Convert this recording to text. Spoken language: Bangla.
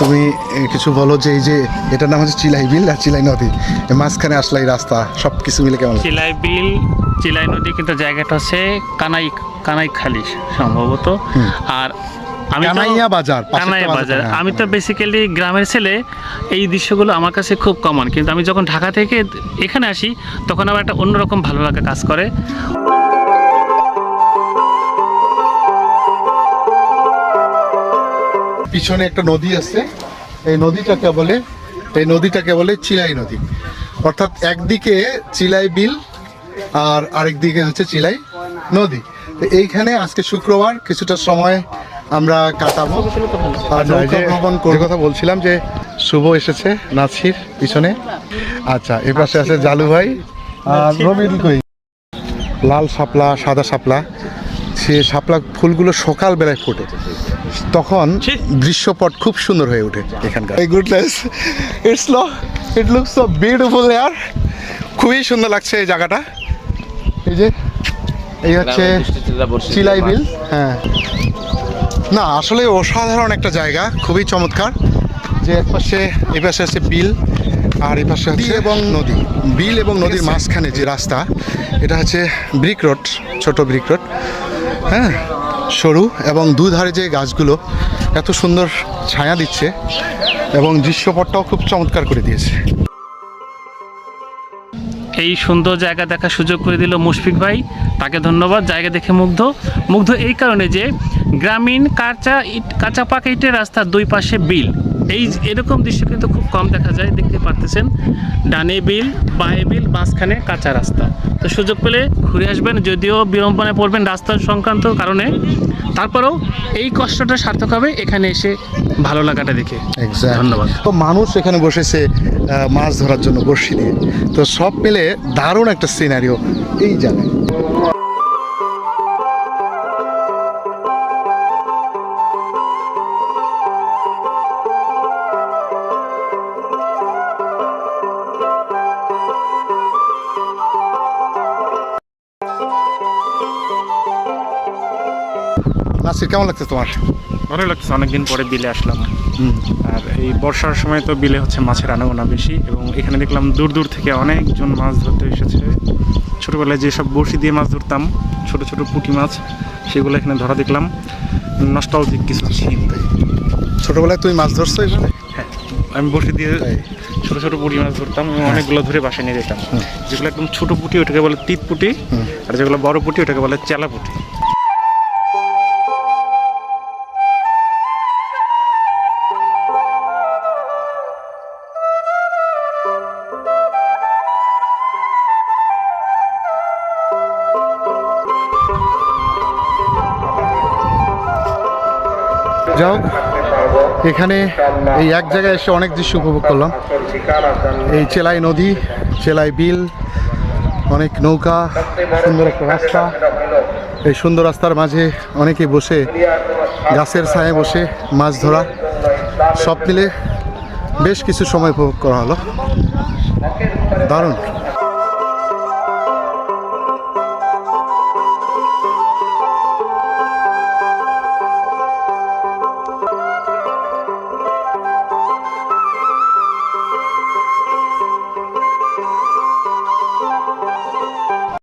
তুমি কিছু বলো যে এই যে এটার নাম হচ্ছে চিলাই বিল আর চিলাই নদী। মাঝখানে আসলে এই রাস্তা সব কিছু মিলে কেমন? চিলাই বিল চিলাই নদী কিন্তু জায়গাটা হচ্ছে কানাই কানাই খালি সম্ভবত আর আমি কানাইয়া বাজার, কানাইয়া বাজার, বাজার। হ্যাঁ, আমি তো বেসিক্যালি গ্রামের ছেলে এই দৃশ্যগুলো আমার কাছে খুব কমন কিন্তু আমি যখন ঢাকা থেকে এখানে আসি তখন আমার একটা অন্যরকম ভালো লাগা কাজ করে। পিছনে একটা নদী আছে। এই নদীটাকে বলে এই নদীটাকে বলে চিলাই নদী। অর্থাৎ একদিকে চিলাই বিল আর আরেকদিকে হচ্ছে চিলাই নদী। তো এইখানে আজকে শুক্রবার কিছুটা সময় আমরা কাটাবো। আর নৌকা ভ্রমণ করে কথা বলছিলাম যে শুভ এসেছে নাছির পিছনে। আচ্ছা এ পাশে আছে জালু ভাই আর রবিন কই? লাল শাপলা সাদা শাপলা। সে শাপলা ফুলগুলো সকাল বেলায় ফোটে। তখন দৃশ্যপট খুব সুন্দর হয়ে ওঠে এখানকার। এই goodness it's low it looks so beautiful ইয়ার খুবই সুন্দর লাগছে এই জায়গাটা। এই যে এই হচ্ছে চিলাই বিল। হ্যাঁ। না আসলে অসাধারণ একটা জায়গা খুবই চমৎকার। যে এক পাশে এই পাশে আছে বিল আর এই পাশে হচ্ছে এবং নদী। বিল এবং নদীর মাঝখানে যে রাস্তা এটা হচ্ছে ব্রিক রোড ছোট ব্রিক রোড। হ্যাঁ সরু এবং দুধারে যে গাছগুলো এত সুন্দর ছায়া দিচ্ছে এবং দৃশ্যপটটাও খুব চমৎকার করে দিয়েছে। এই সুন্দর জায়গা দেখার সুযোগ করে দিল মুশফিক ভাই। তাকে ধন্যবাদ, জায়গা দেখে মুগ্ধ। মুগ্ধ এই কারণে যে গ্রামীণ কাঁচা ইট, কাঁচা পাকা ইটের রাস্তার দুই পাশে বিল। এই এরকম দৃশ্য কিন্তু খুব কম দেখা যায়, দেখতে পারতেছেন। ডানে বিল, বায়ে বিল, মাঝখানে কাঁচা রাস্তা। তো সুযোগ পেলে ঘুরে আসবেন যদিও বিড়ম্বনে পড়বেন রাস্তার সংক্রান্ত কারণে। তারপরেও এই কষ্টটা সার্থক হবে এখানে এসে ভালো লাগাটা দেখে। ধন্যবাদ। তো মানুষ এখানে বসেছে মাছ ধরার জন্য বসি দিয়ে। তো সব মিলে দারুণ একটা সিনারিও এই জায়গায়। নাসির কেমন লাগছে তোমার? ভালো লাগছে অনেকদিন পরে বিলে আসলাম। আর এই বর্ষার সময় তো বিলে হচ্ছে মাছের আনাগোনা বেশি এবং এখানে দেখলাম দূর দূর থেকে অনেকজন মাছ ধরতে এসেছে। ছোটোবেলায় যেসব বড়শি দিয়ে মাছ ধরতাম ছোট ছোট পুঁটি মাছ সেগুলো এখানে ধরা দেখলাম। নস্টালজিক কিছু সিন ছোটোবেলায় তুমি মাছ ধরছো এখানে? হ্যাঁ আমি বড়শি দিয়ে? ছোট ছোট পুঁটি মাছ ধরতাম এবং অনেকগুলো ধরে বাসায় নিয়ে যেতাম। যেগুলো একদম ছোট পুঁটি ওটাকে বলে তিত পুঁটি আর যেগুলো বড় পুঁটি ওটাকে বলে চেলা পুঁটি। হোক এখানে এই এক জায়গায় এসে অনেক দৃশ্য উপভোগ করলাম। এই চেলাই নদী, চেলাই বিল, অনেক নৌকা, সুন্দর একটা রাস্তা। এই সুন্দর রাস্তার মাঝে অনেকে বসে, গাছের ছায়ে বসে মাছ ধরা। সব মিলে বেশ কিছু সময় উপভোগ করা হলো। দারুণ।